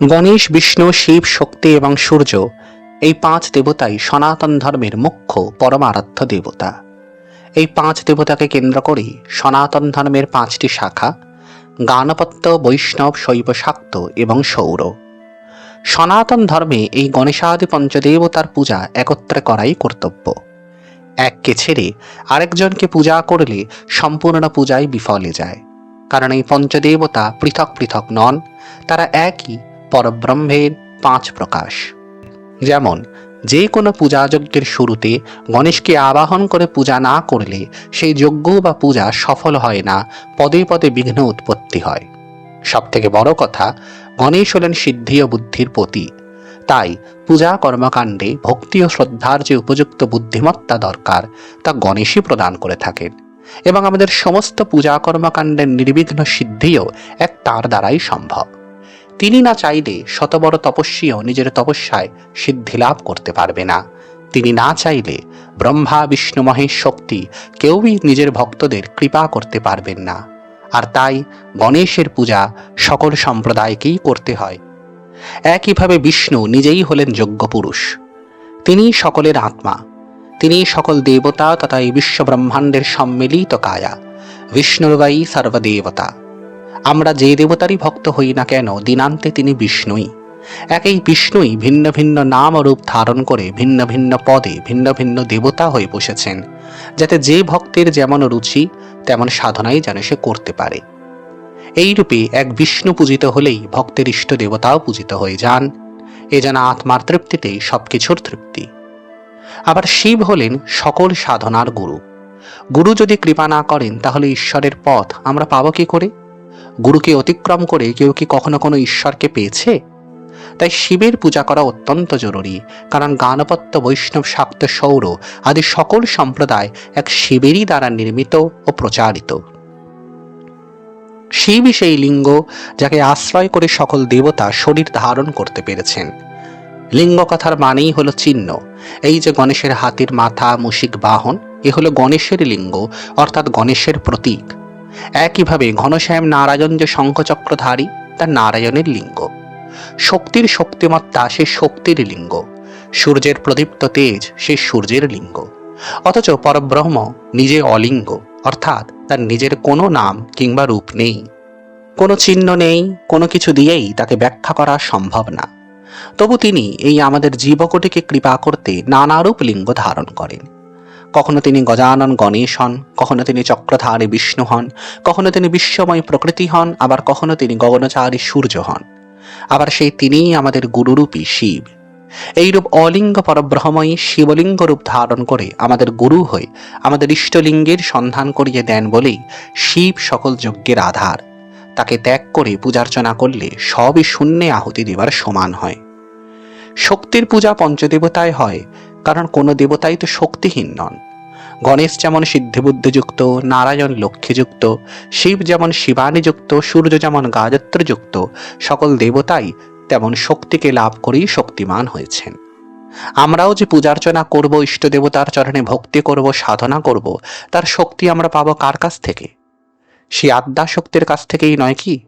গণেশ, বিষ্ণু, শিব, শক্তি এবং সূর্য, এই পাঁচ দেবতাই সনাতন ধর্মের মুখ্য পরমারাধ্য দেবতা। এই পাঁচ দেবতাকে কেন্দ্র করে সনাতন ধর্মের পাঁচটি শাখা, গানপত্য, বৈষ্ণব, শৈব শাক্ত এবং সৌর। সনাতন ধর্মে এই গণেশাদি পঞ্চদেবতার পূজা একত্রে করাই কর্তব্য। এককে ছেড়ে আরেকজনকে পূজা করলে সম্পূর্ণ পূজাই বিফলে যায়। কারণ এই পঞ্চদেবতা পৃথক পৃথক নন, তারা একই পরব্রহ্মের পাঁচ প্রকাশ। যেমন, যে কোনো পূজাযজ্ঞের শুরুতে গণেশকে আবাহন করে পূজা না করলে সেই যজ্ঞ বা পূজা সফল হয় না, পদে পদে বিঘ্ন উৎপত্তি হয়। সব থেকে বড় কথা, গণেশ হলেন সিদ্ধি ও বুদ্ধির পতি। তাই পূজা কর্মকাণ্ডে ভক্তি ও শ্রদ্ধার যে উপযুক্ত বুদ্ধিমত্তা দরকার, তা গণেশই প্রদান করে থাকেন। এবং আমাদের সমস্ত পূজা কর্মকাণ্ডের নির্বিঘ্ন সিদ্ধিও এক তার দ্বারাই সম্ভব। তিনি না চাইলে শত বড় তপস্বীও নিজের তপস্যায় সিদ্ধি লাভ করতে পারবে না। তিনি না চাইলে ব্রহ্মা, বিষ্ণু, মহেশ শক্তি কেউই নিজের ভক্তদের কৃপা করতে পারবেন না। আর তাই গণেশের পূজা সকল সম্প্রদায়কেই করতে হয়। একইভাবে বিষ্ণু নিজেই হলেন যোগ্য পুরুষ। তিনি সকলের আত্মা। তিনি সকল দেবতা তথা এই বিশ্ব ব্রহ্মাণ্ডের সম্মিলিত কায়া। বিষ্ণুরবাই সর্বদেবতা। আমরা যে দেবতারই ভক্ত হই না কেন, দিনান্তে তিনি বিষ্ণুই। একই বিষ্ণুই ভিন্ন ভিন্ন নাম রূপ ধারণ করে ভিন্ন ভিন্ন পদে ভিন্ন ভিন্ন দেবতা হয়ে বসেছেন, যাতে যে ভক্তের যেমন রুচি, তেমন সাধনাই যেন সে করতে পারে। এই রূপে এক বিষ্ণু পূজিত হলেই ভক্তের ইষ্ট দেবতাও পূজিত হয়ে যান। এ যেন আত্মার তৃপ্তিতেই সবকিছুর তৃপ্তি। আবার শিব হলেন সকল সাধনার গুরু। গুরু যদি কৃপা না করেন, তাহলে ঈশ্বরের পথ আমরা পাবো কি করে? গুরুকে অতিক্রম করে কেউ কি কখনো কোনো ঈশ্বরকে পেয়েছে? তাই শিবের পূজা করা অত্যন্ত জরুরি, কারণ গানপত্য, বৈষ্ণব শাক্ত সৌর আদি সকল সম্প্রদায় এক শিবেরই দ্বারা নির্মিত ও প্রচারিত। শিবই সেই লিঙ্গ যাকে আশ্রয় করে সকল দেবতা শরীর ধারণ করতে পেরেছেন। লিঙ্গ কথার মানেই হলো চিহ্ন। এই যে গণেশের হাতির মাথা মুশিক বাহন, এ হলো গণেশের লিঙ্গ, অর্থাৎ গণেশের প্রতীক। একইভাবে ঘনশ্যাম নারায়ণ যে শঙ্খচক্রধারী তা নারায়ণের লিঙ্গ। শক্তির শক্তিমত্তা, সে শক্তির লিঙ্গ। সূর্যের প্রদীপ্ত তেজ, সে সূর্যের লিঙ্গ। অথচ পরব্রহ্ম নিজে অলিঙ্গ, অর্থাৎ তার নিজের কোনো নাম কিংবা রূপ নেই। কোনো চিহ্ন নেই, কোনো কিছু দিয়েই তাকে ব্যাখ্যা করা সম্ভব না। তবু তিনি এই আমাদের জীবকটিকে কৃপা করতে নানারূপ লিঙ্গ ধারণ করেন। কখনো তিনি গজানন গণেশ হন কখনো তিনি চক্রধারী বিষ্ণু হন কখনো তিনি বিশ্বময় প্রকৃতি হন, আবার কখনো তিনি গগনচারী সূর্য হন আবার সেই তিনিই আমাদের গুরুরূপী শিব। এইরূপ অলিঙ্গ পরব্রহ্মই শিবলিঙ্গ রূপ ধারণ করে আমাদের গুরু হয়ে আমাদের ইষ্টলিঙ্গের সন্ধান করিয়ে দেন বলেই শিব সকল যজ্ঞের আধার। তাকে ত্যাগ করে পূজার্চনা করলে সবই শূন্যে আহুতি দেবার সমান হয়। শক্তির পূজা পঞ্চদেবতায় হয় কারণ কোনো দেবতাই তো শক্তিহীন নন। গণেশ যেমন সিদ্ধিবুদ্ধিযুক্ত, নারায়ণ লক্ষ্মীযুক্ত, শিব যেমন শিবানীযুক্ত, সূর্য যেমন গায়ত্রযুক্ত, সকল দেবতাই তেমন শক্তিকে লাভ করেই শক্তিমান হয়েছেন। আমরাও যে পূজার্চনা করব, ইষ্ট দেবতার চরণে ভক্তি করব, সাধনা করব, তার শক্তি আমরা পাবো কার কাছ থেকে? সেই আদ্যা শক্তির কাছ থেকেই নয় কি?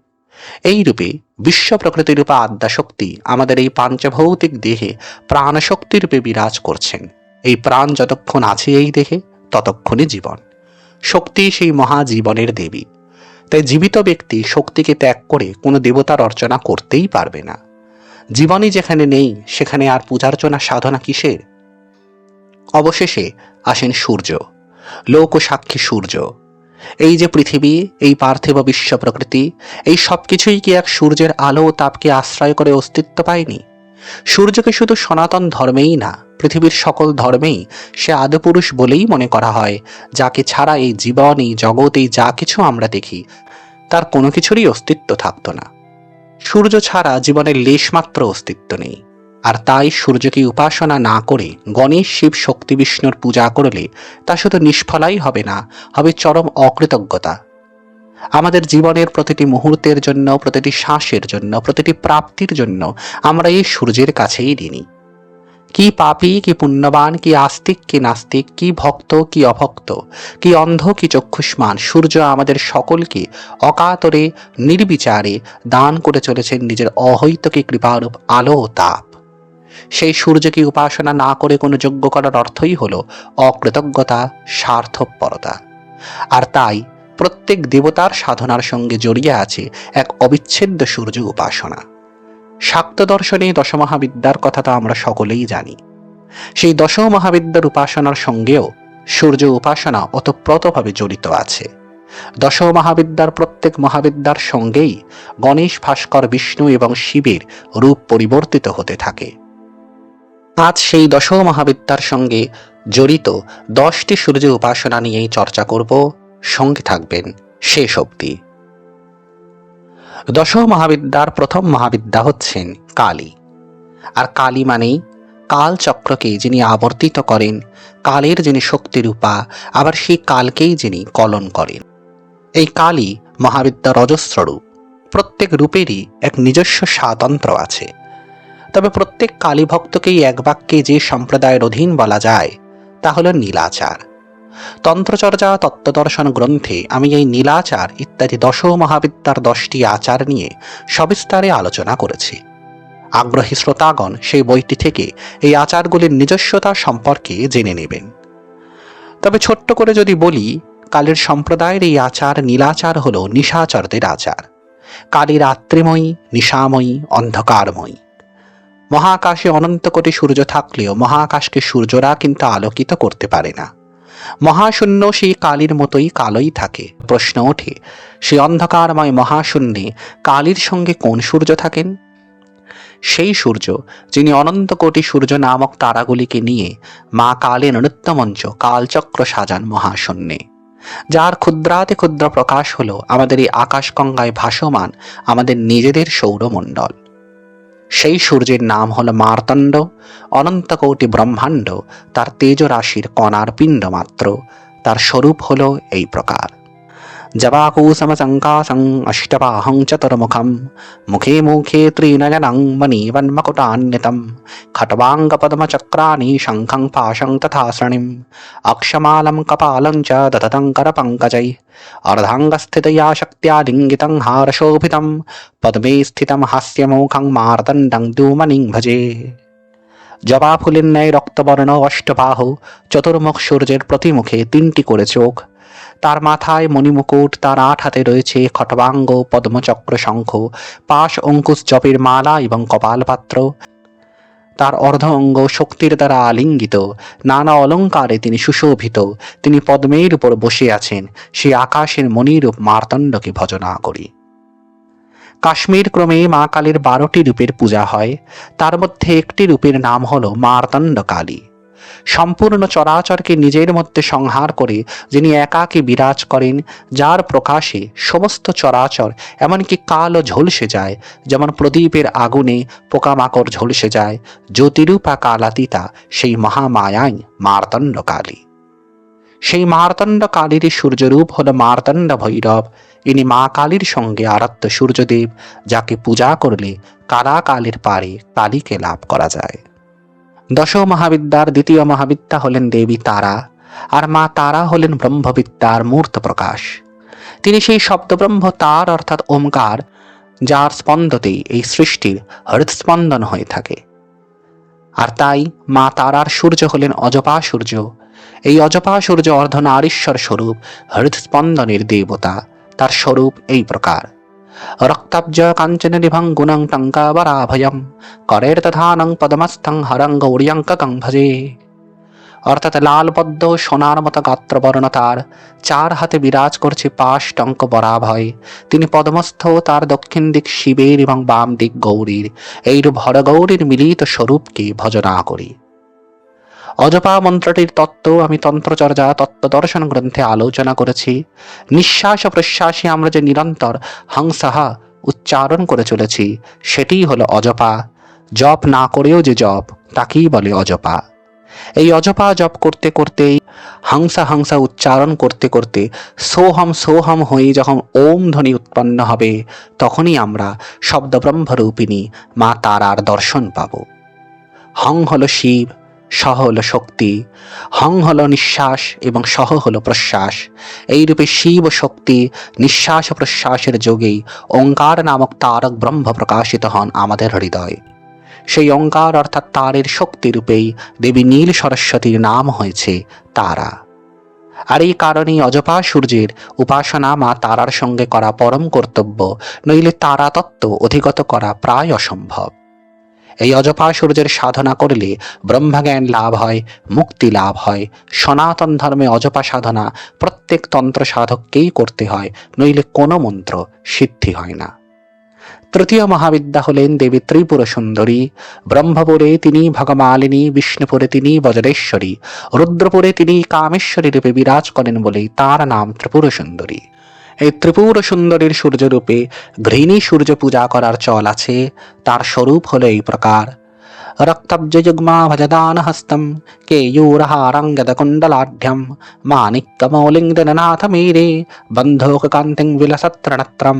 এই রূপে বিশ্ব প্রকৃতি রূপে আদ্যা শক্তি আমাদের এই পাঞ্চভৌতিক দেহে প্রাণশক্তি রূপে বিরাজ করছেন। এই প্রাণ যতক্ষণ আছে এই দেহে ততক্ষণই জীবন। শক্তি সেই মহাজীবনের দেবী। তাই জীবিত ব্যক্তি শক্তিকে ত্যাগ করে কোনো দেবতার অর্চনা করতেই পারবে না। জীবনই যেখানে নেই, সেখানে আর পূজার্চনা সাধনা কিসের? অবশেষে আসেন সূর্য। লোক সাক্ষী সূর্য। এই যে পৃথিবী, এই পার্থিব বিশ্ব প্রকৃতি, এই সব কিছুই কি এক সূর্যের আলো ও তাপকে আশ্রয় করে অস্তিত্ব পায়নি? সূর্যকে শুধু সনাতন ধর্মেই না, পৃথিবীর সকল ধর্মেই সে আদপুরুষ বলেই মনে করা হয়, যাকে ছাড়া এই জীবন, এই জগৎ, এই যা কিছু আমরা দেখি, তার কোনো কিছুরই অস্তিত্ব থাকতো না। সূর্য ছাড়া জীবনের লেশমাত্র অস্তিত্ব নেই। আর তাই সূর্যকে উপাসনা না করে গণেশ শিব শক্তি বিষ্ণুর পূজা করলে তা শুধু নিষ্ফলাই হবে না, হবে চরম অকৃতজ্ঞতা। আমাদের জীবনের প্রতিটি মুহূর্তের জন্য, প্রতিটি শ্বাসের জন্য, প্রতিটি প্রাপ্তির জন্য আমরা এই সূর্যের কাছেই ঋণী। কি পাপী, কি পুণ্যবান, কি আস্তিক, কি নাস্তিক, কি ভক্ত, কি অভক্ত, কি অন্ধ, কি চক্ষুষ্মান, সূর্য আমাদের সকলকে অকাতরে, নির্বিচারে দান করে চলেছেন নিজের অহৈতকে কৃপারূপ আলো তাপ। সেই সূর্যকে উপাসনা না করে কোনো যোগ্য করার অর্থই হল অকৃতজ্ঞতা, স্বার্থপরতা। আর তাই প্রত্যেক দেবতার সাধনার সঙ্গে জড়িয়ে আছে এক অবিচ্ছেদ্য সূর্য উপাসনা। শাক্ত দর্শনে দশমহাবিদ্যার কথা তো আমরা সকলেই জানি। সেই দশ মহাবিদ্যার উপাসনার সঙ্গেও সূর্য উপাসনা ওতপ্রোতভাবে জড়িত আছে। দশ মহাবিদ্যার প্রত্যেক মহাবিদ্যার সঙ্গেই গণেশ ভাস্কর বিষ্ণু এবং শিবের রূপ পরিবর্তিত হতে থাকে। আজ সেই দশ মহাবিদ্যার সঙ্গে জড়িত দশটি সূর্য উপাসনা নিয়েই চর্চা করব, সঙ্গে থাকবেন শেষ অবধি। দশ মহাবিদ্যার প্রথম মহাবিদ্যা হচ্ছেন কালী। আর কালী মানেই কাল চক্রকে যিনি আবর্তিত করেন, কালের যিনি শক্তিরূপা আবার সেই কালকেই যিনি কলন করেন। এই কালী মহাবিদ্যার অজস্ররূপ প্রত্যেক রূপেরই এক নিজস্ব স্বাতন্ত্র আছে। তবে প্রত্যেক কালী ভক্তকেই এক বাক্যে যে সম্প্রদায়ের অধীন বলা যায়, তা হল নীলাচার। তন্ত্রচর্যা, তত্ত্বদর্শন গ্রন্থে আমি এই নীলাচার ইত্যাদি দশ মহাবিদ্যার দশটি আচার নিয়ে সবিস্তারে আলোচনা করেছি। আগ্রহী শ্রোতাগণ সেই বইটি থেকে এই আচারগুলির নিজস্বতা সম্পর্কে জেনে নেবেন। তবে ছোট্ট করে যদি বলি, কালের সম্প্রদায়ের এই আচার, নীলাচার হল নিশাচরদের আচার। কালী রাত্রিময়ী নিশাময়ী, অন্ধকারময়ী। মহাকাশে অনন্ত কোটি সূর্য থাকলেও মহাকাশকে সূর্যরা কিন্তু আলোকিত করতে পারে না। মহাশূন্য সেই কালীর মতোই কালোই থাকে। প্রশ্ন ওঠে সেই অন্ধকারময় মহাশূন্যে কালীর সঙ্গে কোন সূর্য থাকেন? সেই সূর্য, যিনি অনন্ত কোটি সূর্য নামক তারাগুলিকে নিয়ে মা কালের নৃত্যমঞ্চ, কালচক্র সাজান মহাশূন্যে। যার ক্ষুদ্রাতে ক্ষুদ্র প্রকাশ হলো আমাদের এই আকাশগঙ্গায় ভাসমান আমাদের নিজেদের সৌরমণ্ডল। সেই সূর্যের নাম হল মার্তণ্ড অনন্তকৌটি ব্রহ্মাণ্ড, তার তেজরাশির কণার পিণ্ড মাত্র, তার স্বরূপ হল এই প্রকার। जवाकूसमसङ्कासं अष्टपाहं चतुर्मुखं मुखे मुखे त्रिनयनं मनीवन्मकुटान्यतं खट्वाङ्गपद्मचक्राणि शङ्खं पाशं तथा श्रणिम् अक्षमालं कपालं च दधतं करपङ्कजै अर्धाङ्गस्थितया शक्त्या लिङ्गितं हारशोभितं पद्मे स्थितं हास्यमुखं मार्दण्डं द्यूमनिं भजे জবা ফুলের ন্যায় রক্তবর্ণ অষ্টবাহ চতুর্মুখ সূর্যের প্রতিমুখে তিনটি করে চোখ তার মাথায় মণিমুকুট, তার আট হাতে রয়েছে খটবাঙ্গ, পদ্মচক্র শঙ্খ, পাশ, অঙ্কুশ জপের মালা এবং কপালপাত্র তার অর্ধ অঙ্গ শক্তির দ্বারা আলিঙ্গিত, নানা অলঙ্কারে তিনি সুশোভিত, তিনি পদ্মের উপর বসে আছেন সেই আকাশের মণিরূপ মার্তণ্ডকে ভজনা করি। কাশ্মীর ক্রমে মা কালীর বারোটি রূপের পূজা হয়, তার মধ্যে একটি রূপের নাম হল মার্তণ্ড কালী সম্পূর্ণ চরাচরকে নিজের মধ্যে সংহার করে যিনি একাকী বিরাজ করেন, যার প্রকাশে সমস্ত চরাচর এমনকি কালও ঝলসে যায়, যেমন প্রদীপের আগুনে পোকামাকড় ঝলসে যায়, জ্যোতিরূপা কালাতীতা সেই মহামায়াই মার্তণ্ড কালী সেই মার্তণ্ড কালীরই সূর্যরূপ হল মার্তণ্ড ভৈরব। ইনি মা কালীর সঙ্গে আরাধ্য সূর্যদেব, যাকে পূজা করলে কালা কালের পারে কালীকে লাভ করা যায়। দশ মহাবিদ্যার দ্বিতীয় মহাবিদ্যা হলেন দেবী তারা, আর মা তারা হলেন ব্রহ্মবিদ্যার মূর্ত প্রকাশ। তিনি সেই শব্দব্রহ্ম তার অর্থাৎ ওমকার, যার স্পন্দতেই এই সৃষ্টির হৃদস্পন্দন হয়ে থাকে। আর তাই মা তারার সূর্য হলেন অজপা সূর্য। এই অজপা সূর্য অর্ধনারীশ্বর স্বরূপ, হৃদস্পন্দনের দেবতা, তার স্বরূপ এই প্রকার। রক্তাব্জ গুণং টঙ্কাবরাভয়ম করের তথানং পদমস্থং হরং গৌরিয়ঙ্ককং ভজে অর্থাৎ লাল পদ্ম সোনার মতো গাত্রবর্ণ তার চার হাতে বিরাজ করছে পাশ টঙ্ক বরাভয় তিনি পদ্মস্থ তার দক্ষিণ দিক শিবের এবং বাম দিক গৌরীর এইরূপ হরগৌরীর মিলিত স্বরূপকে ভজনা করি অজপা মন্ত্রটির তত্ত্ব, আমি তন্ত্রচর্যা তত্ত্ব দর্শন গ্রন্থে আলোচনা করেছি। নিঃশ্বাস প্রশ্বাসে আমরা যে নিরন্তর হংসাহা উচ্চারণ করে চলেছি, সেটিই হলো অজপা। জপ না করেও যে জপ, তাকেই বলে অজপা। এই অজপা জপ করতে করতেই হাংসা হাংসা উচ্চারণ করতে করতে সোহম সোহম হয়ে যখন ওম ধ্বনি উৎপন্ন হবে, তখনই আমরা শব্দব্রহ্মরূপিণী মা তারার দর্শন পাবো। হং হলো শিব সহ হলো শক্তি, হং হলো নিঃশ্বাস এবং সহ হলো প্রশ্বাস। এইরূপে শিব শক্তি, নিঃশ্বাস প্রশ্বাসের যোগেই ওঙ্কার নামক তারক ব্রহ্ম প্রকাশিত হন আমাদের হৃদয়। সেই ওঙ্কার অর্থাৎ তারের শক্তিরূপেই দেবী নীল সরস্বতীর নাম হয়েছে তারা। আর এই কারণেই অজপা সূর্যের উপাসনা মা তারার সঙ্গে করা পরম কর্তব্য, নইলে তারা তত্ত্ব অধিগত করা প্রায় অসম্ভব। এই অজপা সূর্যের সাধনা করলে ব্রহ্মজ্ঞান লাভ হয়, মুক্তি লাভ হয়। সনাতন ধর্মে অজপা সাধনা প্রত্যেক তন্ত্র সাধককেই করতে হয়, নইলে কোনো মন্ত্র সিদ্ধি হয় না। তৃতীয় মহাবিদ্যা হলেন দেবী ত্রিপুর সুন্দরী ব্রহ্মপুরে তিনি ভগমালিনী, বিষ্ণুপুরে তিনি বজ্রেশ্বরী, রুদ্রপুরে তিনি কামেশ্বরী রূপে বিরাজ করেন বলেই তার নাম ত্রিপুর সুন্দরী এই ত্রিপুর সুন্দরীর সূর্যরূপে ঘৃণী সূর্য পূজা করার চল আছে, তার স্বরূপ হল এই প্রকার। রক্তাব্জযুগ্মা ভজদান হস্তম কেয়ূরহারাঙ্গদ কুণ্ডলাঢ্যম মানিক মেরে বন্ধোক কান্তিং বিলসত্রণত্রম।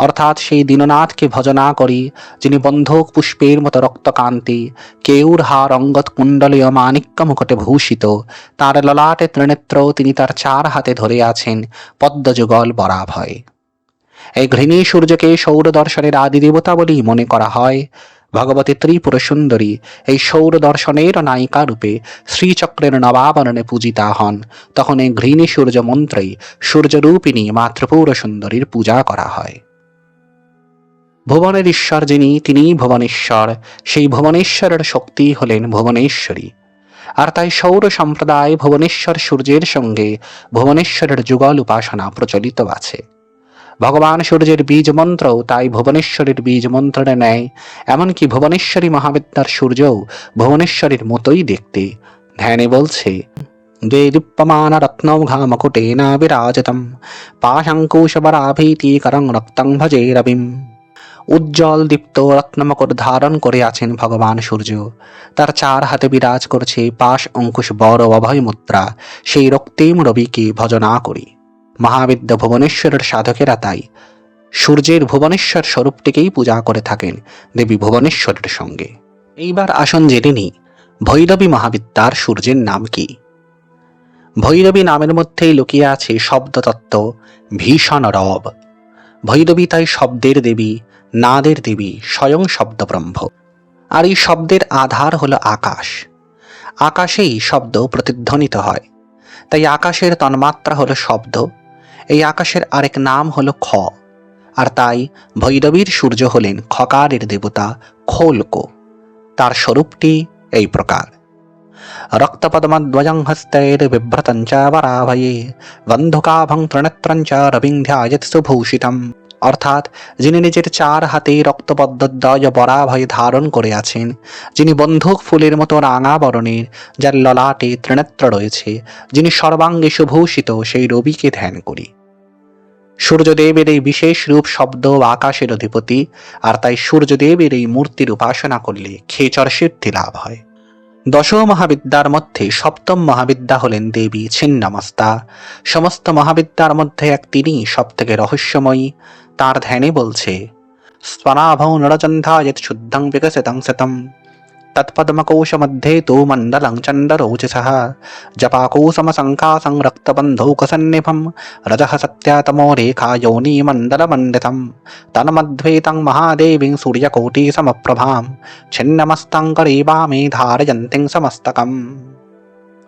অর্থাৎ সেই দীননাথকে ভজনা করি, যিনি বন্ধক পুষ্পের মতো রক্তকান্তি কেউর হার অঙ্গত কুণ্ডলীয় মানিক্য মুকুটে ভূষিত। তার ললাটে ত্রিনেত্র তিনি তার চার হাতে ধরে আছেন, পদ্মযুগল বরাভয়। এই ঘৃণী সূর্যকে সৌর দর্শনের আদি দেবতা বলেই মনে করা হয়। ভগবতী ত্রিপুর সুন্দরী এই সৌর দর্শনের নায়িকা রূপে শ্রীচক্রের নবাবরণে পূজিতা হন। তখন এই ঘৃণী সূর্য মন্ত্রেই সূর্যরূপিণী মাতৃপুর সুন্দরীর পূজা করা হয়। ভুবনের ঈশ্বর যিনি, তিনি ভুবনেশ্বর। সেই ভুবনেশ্বরের শক্তি হলেন ভুবনেশ্বরী। আর তাই সৌর সম্প্রদায় ভুবনেশ্বর সূর্যের সঙ্গে ভুবনেশ্বরের যুগল উপাসনা প্রচলিত আছে। ভগবান সূর্যের বীজ মন্ত্রও তাই ভুবনেশ্বরীর বীজ মন্ত্রের ন্যায় এমনকি ভুবনেশ্বরী মহাবিদ্যার সূর্যও ভুবনেশ্বরীর মতোই দেখতে। ধ্যানে বলছে দ্বে দীপ্যমান রত্নৌঘা মকুটেনা বিরাজিতম পাশাঙ্কুশবরাভীতিকরং রক্তং ভজে রবিম। উজ্জ্বল দীপ্ত রত্নমকর ধারণ করে আছেন ভগবান সূর্য। তার চার হাতে বিরাজ করছে পাশ অঙ্কুশ বড় অভয় মুদ্রা। সেই রক্তিম রবিকে ভজনা করি। মহাবিদ্য ভুবনেশ্বরের সাধকেরা তাই। সূর্যের ভুবনেশ্বর স্বরূপটিকেই পূজা করে থাকেন দেবী ভুবনেশ্বরের সঙ্গে। এইবার আসন জেনে নিই ভৈরবী মহাবিদ্যার সূর্যের নাম কি? ভৈরবী নামের মধ্যেই লুকিয়ে আছে শব্দতত্ত্ব, ভীষণ রব। ভৈরবী তাই শব্দের দেবী নাদের দেবী স্বয়ং শব্দব্রহ্ম। আর এই শব্দের আধার হলো আকাশ। আকাশেই শব্দ প্রতিধ্বনিত হয়। তাই আকাশের তন্মাত্রা হলো শব্দ। এই আকাশের আরেক নাম হলো খ। আর তাই ভৈরবীর সূর্য হলেন খকারের দেবতা খোলকো। তার স্বরূপটি এই প্রকার। রক্তপদমদ্বয়ং হস্তৈর বিভ্রতঞ্চ বরাভয়ে বন্ধুকাভং ত্রিনেত্রঞ্চ রবিন্ধ্যায়ত সুভূষিতম অর্থাৎ যিনি নিজের চার হাতে রক্তপদ্মদ্বয় বরাভয় ধারণ করে আছেন যিনি বন্ধুক ফুলের মতো রাঙা বরণের, যার ললাটে ত্রিনেত্র রয়েছে, যিনি সর্বাঙ্গে সুভূষিত, সেই রবিকে ধ্যান করি। সূর্যদেবের এই বিশেষ রূপ শব্দ আকাশের অধিপতি, আর তাই সূর্যদেবের এই মূর্তির উপাসনা করলে খেচর সিদ্ধি লাভ হয়। দশ মহাবিদ্যার মধ্যে সপ্তম মহাবিদ্যা হলেন দেবী ছিন্নমস্তা। সমস্ত মহাবিদ্যার মধ্যে এক তিনি সব থেকে রহস্যময়ী। তার ধ্যানে বলছে, স্বনাভৌ নরচন্ধায়ত শুদ্ধং বিকশিতং শতম। तत्पद्मकोशमध्ये तु मण्डलं चन्दरोचिसः जपाकौसमसङ्कासं रक्तबन्धौकसन्निभं रजः सत्यातमो रेखा योनिमण्डलमण्डितं तन्मध्वेतं महादेवीं सूर्यकोटीसमप्रभां छिन्नमस्तं करीवामे धारयन्तीं समस्तकम्।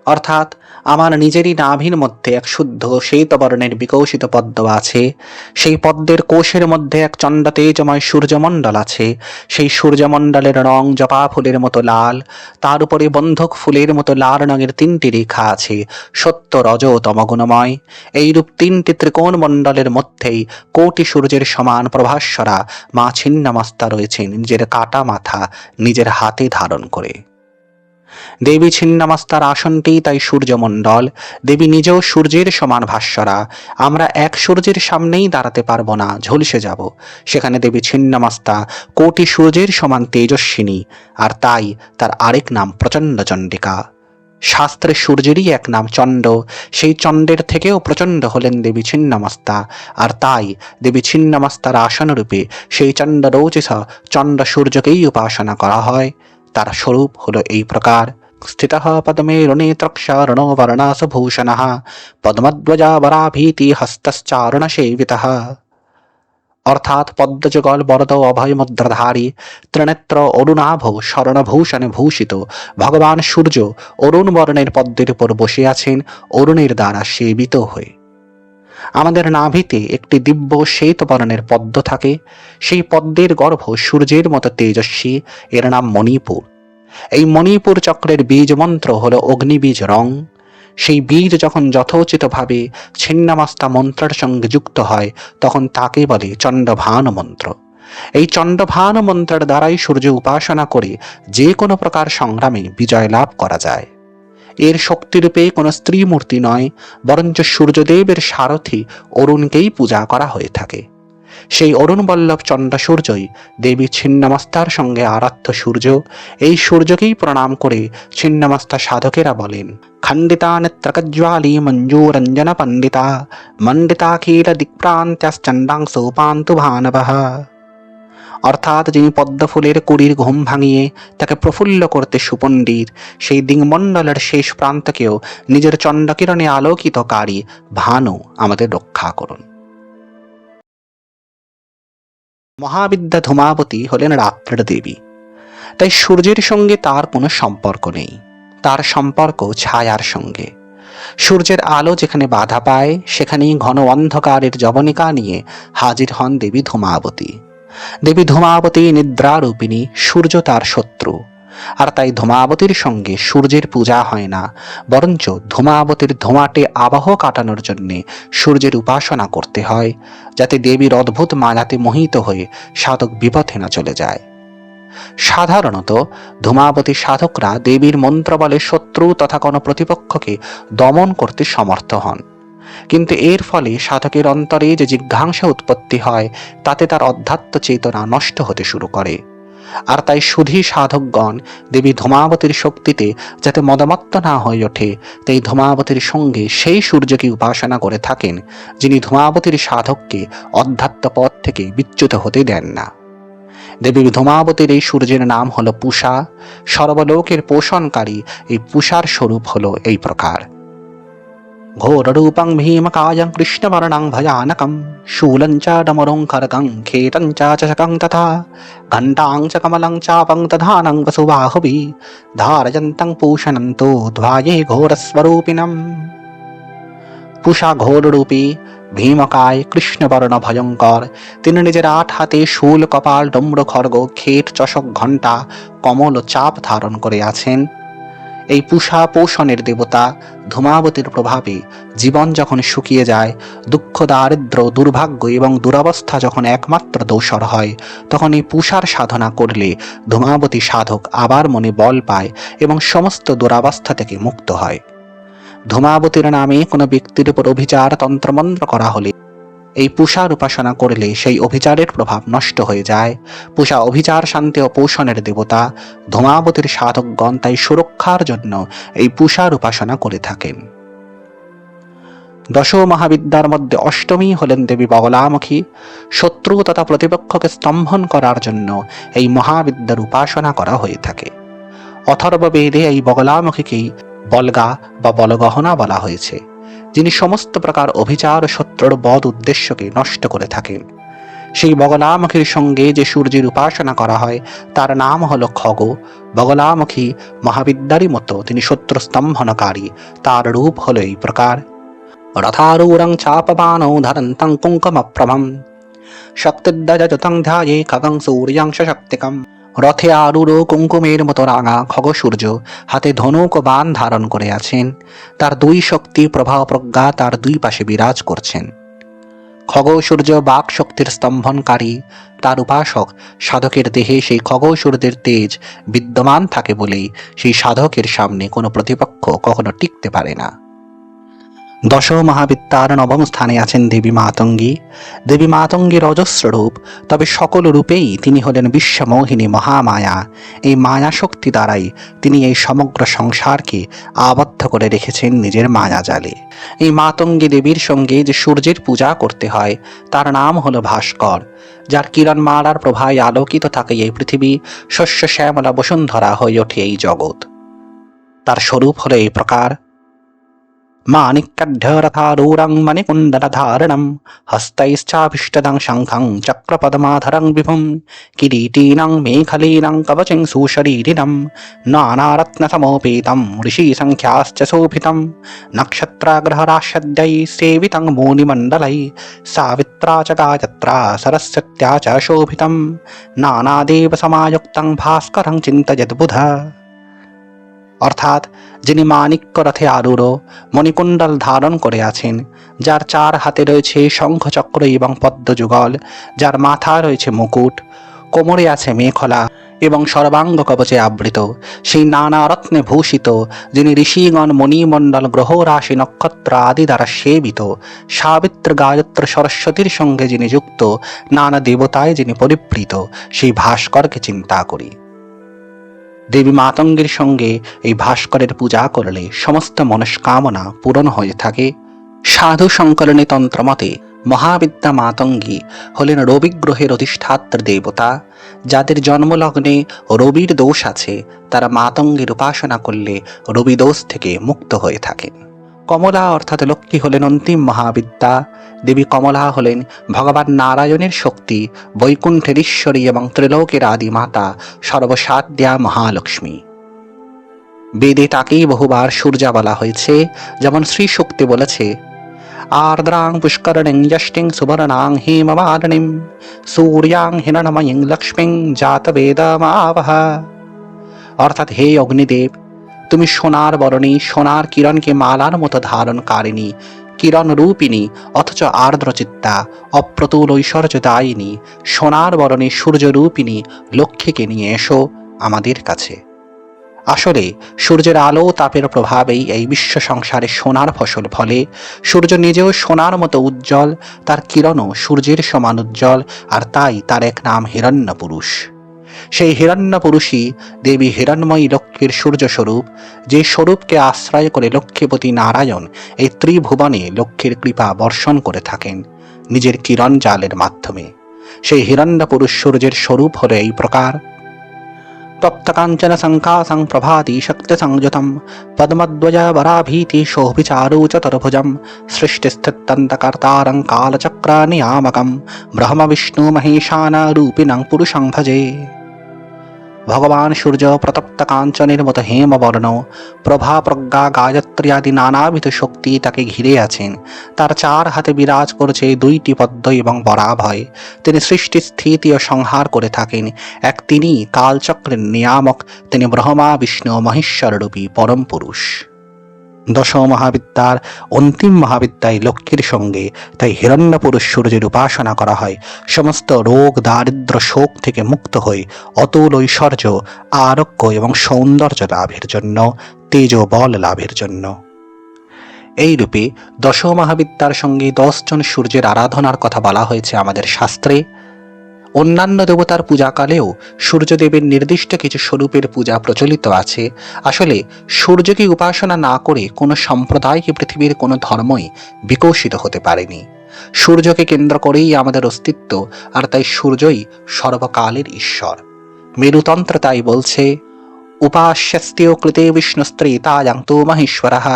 অর্থাৎ আমার নিজেরই নাভির মধ্যে এক শুদ্ধ শ্বেতবর্ণের বিকশিত পদ্ম আছে। সেই পদ্মের কোষের মধ্যে এক চণ্ড তেজময় সূর্যমণ্ডল আছে। সেই সূর্যমণ্ডলের রং জপা ফুলের মতো লাল, তার উপরে বন্ধক ফুলের মতো লাল রঙের তিনটি রেখা আছে, সত্য রজ তমগুণময় এইরূপ তিনটি ত্রিকোণ মণ্ডলের মধ্যেই কোটি সূর্যের সমান প্রভাস্বরা মা ছিন্নমাস্তা রয়েছেন নিজের কাটা মাথা নিজের হাতে ধারণ করে। দেবী ছিন্নমাস্তার আসনটি তাই সূর্যমণ্ডল। দেবী নিজেও সূর্যের সমান ভাস্বরা। আমরা এক সূর্যের সামনেই দাঁড়াতে পারব না, ঝলসে যাব। সেখানে দেবী ছিন্নমাস্তা কোটি সূর্যের সমান তেজস্বিনী, আর তাই তার আরেক নাম প্রচণ্ড চণ্ডিকা। শাস্ত্রে সূর্যেরই এক নাম চণ্ড, সেই চণ্ডের থেকেও প্রচণ্ড হলেন দেবী ছিন্নমাস্তা। আর তাই দেবী ছিন্নমাস্তার আসনরূপে সেই চণ্ড রৌচিস চণ্ড সূর্যকেই উপাসনা করা হয়। তার স্বরূপ হলো এই প্রকার। স্থিত পদ্মে রণেত্রক্ষরণ বর্ণাসভূষণ পদ্মধ্বজা বরাভীতি হস্তশ্চারণ সেবিত অর্থাৎ পদ্মযুগল বরদ অভয় মুদ্রাধারী ত্রিনেত্র অরুণাভ স্মরণভূষণে ভূষিত। ভগবান সূর্য অরুণ বর্ণের পদ্মের উপর বসে আছেন, অরুণের দ্বারা সেবিত হয়ে। আমাদের নাভিতে একটি দিব্য শ্বেত বর্ণের পদ্ম থাকে। সেই পদ্মের গর্ভ সূর্যের মতো তেজস্বী। এর নাম মণিপুর। এই মণিপুর চক্রের বীজ মন্ত্র হলো অগ্নিবীজ রং। সেই বীজ যখন যথোচিতভাবে ছিন্নামাস্তা মন্ত্রের সঙ্গে যুক্ত হয়, তখন তাকে বলে চণ্ডভান মন্ত্র। এই চণ্ডভান মন্ত্রের দ্বারাই সূর্য উপাসনা করে যে কোনো প্রকার সংগ্রামে বিজয় লাভ করা যায়। এর শক্তিরূপে কোনো স্ত্রী মূর্তি নয়, বরঞ্চ সূর্যদেবের সারথি অরুণকেই পূজা করা হয়ে থাকে। সেই অরুণ বল্লভ চণ্ডা সূর্যই দেবী ছিন্নমস্তার সঙ্গে আরাধ্য সূর্য, এই সূর্যকেই প্রণাম করে ছিন্নমস্তা সাধকেরা বলেন, খণ্ডিতা নেত্রকজ্জ্বালী মঞ্জুরঞ্জন পণ্ডিতা মণ্ডিতাখিল দিক্প্রান্ত্যাশ্চণ্ডাংশো পান্তু ভানবঃ। অর্থাৎ যিনি পদ্মফুলের কুড়ির ঘুম ভাঙিয়ে তাকে প্রফুল্ল করতে সুপণ্ডিত, সেই দিংমণ্ডলের শেষ প্রান্তকেও নিজের চণ্ডকিরণে আলোকিত আলোকিতকারী ভানু আমাদের রক্ষা করুন। মহাবিদ্যা ধূমাবতী হলেন রাত্রের দেবী। তাই সূর্যের সঙ্গে তার কোনো সম্পর্ক নেই, তার সম্পর্ক ছায়ার সঙ্গে। সূর্যের আলো যেখানে বাধা পায়, সেখানেই ঘন অন্ধকারের জবনিকা নিয়ে হাজির হন দেবী ধূমাবতী। দেবী ধূমাবতী নিদ্রারূপিণী, সূর্য তার শত্রু। আর তাই ধূমাবতীর সঙ্গে সূর্যের পূজা হয় না, বরঞ্চ ধূমাবতীর ধোঁয়াটে আবহ কাটানোর জন্যে সূর্যের উপাসনা করতে হয়, যাতে দেবীর অদ্ভুত মায়াতে মোহিত হয়ে সাধক বিপথে না চলে যায়। সাধারণত ধূমাবতী সাধকরা দেবীর মন্ত্র বলে শত্রু তথা কোনো প্রতিপক্ষকে দমন করতে সমর্থ হন। কিন্তু এর ফলে সাধকের অন্তরে যে জিজ্ঞাংসা উৎপত্তি হয়, তাতে তার অধ্যাত্ম চেতনা নষ্ট হতে শুরু করে। আর তাই সুধী সাধকগণ দেবী ধূমাবতীর শক্তিতে যাতে মদমত্ত না হয়ে ওঠে, তাই ধূমাবতীর সঙ্গে সেই সূর্যকে উপাসনা করে থাকেন, যিনি ধূমাবতীর সাধককে অধ্যাত্ম পথ থেকে বিচ্যুত হতে দেন না। দেবী ধূমাবতীর এই সূর্যের নাম হলো পূষা। সর্বলোকের পোষণকারী এই পূষার স্বরূপ হলো এই প্রকার। ঘোররূপং ভীমকায়ং কৃষ্ণবর্ণং ভয়ানকं शूलं च डमरुं खड्गं खेटं च चषकं तथा घण्टां च कमलं चापं दधानं वसुबाहुभिः धारयन्तं पूषणन्तो ध्वाये ঘোরস্বরূপিণম পুষা ঘোররূপী ভীমকায় কৃষ্ণবর্ণ ভয়ঙ্কর তিনি নিজের আট হাতে শূল কপাল ডম্র খড়গ খেট চষক ঘণ্টা কমল ও চাপ ধারণ করে আছেন এই পুষা পোষণের দেবতা ধূমাবতীর প্রভাবে জীবন যখন শুকিয়ে যায়, দুঃখ, দারিদ্র, দুর্ভাগ্য এবং দুরবস্থা যখন একমাত্র দোষর হয়, তখন এই পুষার সাধনা করলে ধূমাবতী সাধক আবার মনে বল পায় এবং সমস্ত দুরাবস্থা থেকে মুক্ত হয়। ধূমাবতীর নামে কোনো ব্যক্তির উপর অভিচার তন্ত্রমন্ত্র করা হলে এই পূষার উপাসনা করলে সেই অভিচারের প্রভাব নষ্ট হয়ে যায়। পুষা অভিচার, শান্তি ও পোষণের দেবতা, ধূমাবতীর সাধকগণ তাই সুরক্ষার জন্য এই পূষার উপাসনা করে থাকেন। দশ মহাবিদ্যার মধ্যে অষ্টমী হলেন দেবী বগলামুখী শত্রু তথা প্রতিপক্ষকে স্তম্ভন করার জন্য এই মহাবিদ্যার উপাসনা করা হয়ে থাকে। অথর্ব বেদে এই বগলামুখীকেই বলগা বা বলগহনা বলা হয়েছে। যিনি সমস্ত প্রকার অভিচার ও শত্রুর বদ উদ্দেশ্যকে নষ্ট করে থাকেন। সেই বগলামুখীর সঙ্গে যে সূর্যের উপাসনা করা হয়, তার নাম হলো খগ। বগলামুখী মহাবিদ্যারই মতো তিনি শত্রু স্তম্ভনকারী তার রূপ হলো এই প্রকার। রথারূঢ়ং চাপবানৌ ধরন্তং কুঙ্কুমপ্রভম শক্তিদ্দজতং ধ্যায়ে খগং সূর্যাংশ শক্তিকম। রথে আরুরো কুঙ্কুমের মতো রাঙা খগ সূর্য হাতে ধনুক বান ধারণ করে আছেন। তার দুই শক্তি প্রবাহ প্রজ্ঞা তার দুই পাশে বিরাজ করছেন। খগ সূর্য বাক শক্তির স্তম্ভনকারী, তার উপাসক সাধকের দেহে সেই খগ সূর্যের তেজ বিদ্যমান থাকে বলেই সেই সাধকের সামনে কোনো প্রতিপক্ষ কখনো টিকতে পারে না। দশ মহাবিদ্যার নবম স্থানে আছেন দেবী মাতঙ্গী। দেবী মাতঙ্গীর অজস্র রূপ তবে সকল রূপেই তিনি হলেন বিশ্বমোহিনী মহামায়া। এই মায়া শক্তি দ্বারাই তিনি এই সমগ্র সংসারকে আবদ্ধ করে রেখেছেন নিজের মায়া জালে এই মাতঙ্গী দেবীর সঙ্গে যে সূর্যের পূজা করতে হয়, তার নাম হলো ভাস্কর। যার কিরণমালার প্রভায় আলোকিত থাকে এই পৃথিবী, শস্য শ্যামলা বসুন্ধরা হয়ে ওঠে এই জগৎ। তার স্বরূপ হলো এই প্রকার माणिक्यढ्यरथारूढं मणिकुण्डलधारणं हस्तैश्चाभिष्टदं शङ्खं चक्रपदमाधरं विभुं किरीटीनं मेखलीनं कवचं सुशरीरिणं नानारत्नसमोपेतं ऋषिसङ्ख्याश्च शोभितं नक्षत्राग्रहराशद्यै सेवितं मुनिमण्डलै सावित्रा च गायत्रा सरस्वत्या च शोभितं नानादेवसमायुक्तं भास्करं चिन्तयद्बुध অর্থাৎ যিনি মাণিক্য রথে আরূঢ়, মণিকুণ্ডল ধারণ করে আছেন, যার চার হাতে রয়েছে শঙ্খচক্র এবং পদ্মযুগল, যার মাথা রয়েছে মুকুট, কোমরে আছে মেখলা এবং সর্বাঙ্গ কবচে আবৃত, সেই নানা রত্নে ভূষিত, যিনি ঋষিগণ মণিমণ্ডল গ্রহ রাশি নক্ষত্র আদি দ্বারা সেবিত, সাবিত্র গায়ত্র সরস্বতীর সঙ্গে যিনি যুক্ত, নানা দেবতায় যিনি পরিবৃত সেই ভাস্করকে চিন্তা করি। দেবী মাতঙ্গের সঙ্গে এই ভাস্করের পূজা করলে সমস্ত মনস্কামনা পূরণ হয়ে থাকে। সাধু সংকলনী তন্ত্রমতে মহাবিদ্যা মাতঙ্গী হলেন রবি গ্রহের অধিষ্ঠাত্র দেবতা। যাদের জন্মলগ্নে রবির দোষ আছে, তারা মাতঙ্গের উপাসনা করলে রবি দোষ থেকে মুক্ত হয়ে থাকেন। কমলা অর্থাৎ লক্ষ্মী হলেন অন্তিম মহাবিদ্যা। দেবী কমলা হলেন ভগবান নারায়ণের শক্তি, বৈকুণ্ঠের ঈশ্বরী এবং ত্রিলোকের আদি মাতা, সর্বসাধ্যা মহালক্ষ্মী। বেদে তাকেই বহুবার সূর্যা বলা হয়েছে, যেমন শ্রী শক্তি বলেছে, আর্দ্রাং পুষ্করণিং যষ্টিং সুবর্ণাং হেমবারণিং সূর্যাং হিরণময়ীং লক্ষ্মীং জাত বেদমাবহ অর্থাৎ হে অগ্নিদেব তুমি সোনার বরণী, সোনার কিরণকে মালার মতো ধারণ ধারণকারিণী, কিরণ রূপিণী, অথচ আর্দ্রচিত্তা, অপ্রতুল ঐশ্বর্য দায়িনী, সোনার বরণী সূর্যরূপিণী লক্ষ্মীকে নিয়ে এসো আমাদের কাছে। আসলে, সূর্যের আলো তাপের প্রভাবেই এই বিশ্ব সংসারে সোনার ফসল ফলে। সূর্য নিজেও সোনার মতো উজ্জ্বল, তার কিরণও সূর্যের সমান উজ্জ্বল, আর তাই তার এক নাম হিরণ্য পুরুষ সেই হিরণ্য পুরুষই দেবী হিরণ্ময়ী লক্ষ্মীর সূর্য স্বরূপ যে স্বরূপকে আশ্রয় করে লক্ষ্মীপতি নারায়ণ এই ত্রিভুবনে লক্ষ্মীর কৃপা বর্ষণ করে থাকেন নিজের কিরণ জালের মাধ্যমে। সেই হিরণ্য পুরুষ সূর্যের স্বরূপ হলো এই প্রকার। তপ্তকাঞ্চন সংকাসং প্রভাতি শক্তি সংযুতম, পদ্মধ্বজ বরাভীতি শোভিচারু চতুর্ভুজম সৃষ্টিস্থিতন্তকর্তারং কালচক্র নিয়ামকম ব্রহ্ম বিষ্ণু মহেশান রূপিণং পুরুষং ভজে। ভগবান সূর্য প্রতপ্ত কাঞ্চনের মতো হেমবর্ণ, প্রভা প্রজ্ঞা গায়ত্রী আদি নানাবিধ শক্তি তাকে ঘিরে আছেন। তার চার হাতে বিরাজ করছে দুইটি পদ্ম এবং বরাভয়। তিনি সৃষ্টি স্থিতি ও সংহার করে থাকেন। এক তিনি কালচক্রের নিয়ামক, তিনি ব্রহ্মা, বিষ্ণু মহেশ্বর রূপী পরম পুরুষ। দশ মহাবিদ্যার অন্তিম মহাবিদ্যায় লক্ষ্মীর সঙ্গে তাই হিরণ্যপুরুষ সূর্যের উপাসনা করা হয়। সমস্ত রোগ, দারিদ্র, শোক থেকে মুক্ত হয়ে অতুল ঐশ্বর্য, আরোগ্য এবং সৌন্দর্য লাভের জন্য, তেজ বল লাভের জন্য। এই রূপে দশ মহাবিদ্যার সঙ্গে দশজন সূর্যের আরাধনার কথা বলা হয়েছে আমাদের শাস্ত্রে। অন্যান্য দেবতার পূজাকালেও সূর্যদেবের নির্দিষ্ট কিছু স্বরূপের পূজা প্রচলিত আছে। আসলে সূর্যকে উপাসনা না করে কোনো সম্প্রদায় কি পৃথিবীর কোনো ধর্মই বিকশিত হতে পারেনি। সূর্যকে কেন্দ্র করেই আমাদের অস্তিত্ব, আর তাই সূর্যই সর্বকালের ঈশ্বর। মেরুতন্ত্র তাই বলছে উপাস্যস্তেও কৃতে বিষ্ণুস্ত্রেতায়াং তো মহেশ্বরः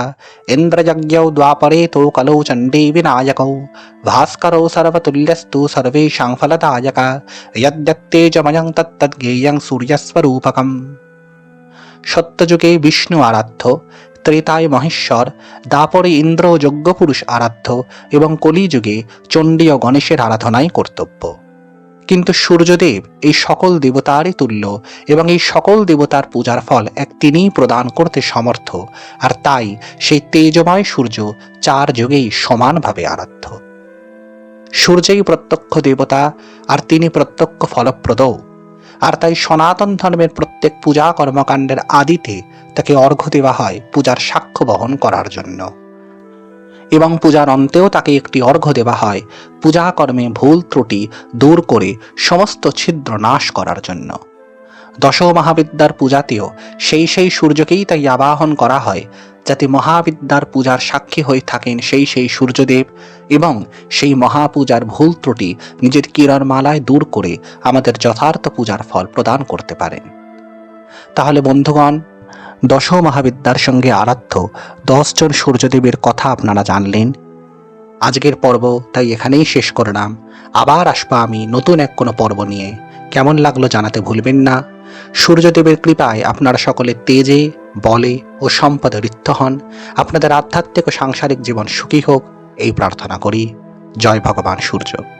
ইন্দ্রযজ্ঞৌ দ্বাপরে তো কলৌ চণ্ডী বিনায়কौ ভাস্করौ সর্বতুল্যস্তু সর্বেষাং ফলদায়ক যদ্যত্তেজময়ং তত্তজ্ঞেয়ং সূর্যস্বরূপকম সত্যযুগে বিষ্ণু আরাধ্য ত্রেতায় মহেশ্বর দাপরে ইন্দ্র যজ্ঞপুরুষ আরাধ্য এবং কলিযুগে চণ্ডী ও গণেশের আরাধনাই কর্তব্য কিন্তু সূর্যদেব এই সকল দেবতারই তুল্য এবং এই সকল দেবতার পূজার ফল এক তিনিই প্রদান করতে সমর্থ। আর তাই সেই তেজময় সূর্য চার যুগেই সমানভাবে আরাধ্য। সূর্যই প্রত্যক্ষ দেবতা, আর তিনি প্রত্যক্ষ ফলপ্রদও আর তাই সনাতন ধর্মের প্রত্যেক পূজা কর্মকাণ্ডের আদিতে তাকে অর্ঘ্য দেওয়া হয় পূজার সাক্ষ্য বহন করার জন্য। এবং পূজার অন্তেও তাকে একটি অর্ঘ্য দেওয়া হয়। পূজা কর্মে ভুল ত্রুটি দূর করে সমস্ত ছিদ্র নাশ করার জন্য। দশ মহাবিদ্যার পূজাতেও সেই সেই সূর্যকেই তাই আবাহন করা হয়, যাতে মহাবিদ্যার পূজার সাক্ষী হয়ে থাকেন সেই সেই সূর্যদেব এবং সেই মহাপূজার ভুল ত্রুটি নিজের কিরণমালায় দূর করে আমাদের যথার্থ পূজার ফল প্রদান করতে পারেন। তাহলে বন্ধুগণ দশ মহাবিদ্যার সঙ্গে আরাধ্য দশজন সূর্যদেবের কথা আপনারা জানলেন। আজকের পর্ব তাই এখানেই শেষ করলাম। আবার আসবা আমি নতুন এক কোনো পর্ব নিয়ে। কেমন লাগল জানাতে ভুলবেন না। সূর্যদেবের কৃপায় আপনারা সকলে তেজে, বলে ও সম্পদে ঋদ্ধ হন। আপনাদের আধ্যাত্মিক ও সাংসারিক জীবন সুখী হোক, এই প্রার্থনা করি। জয় ভগবান সূর্য।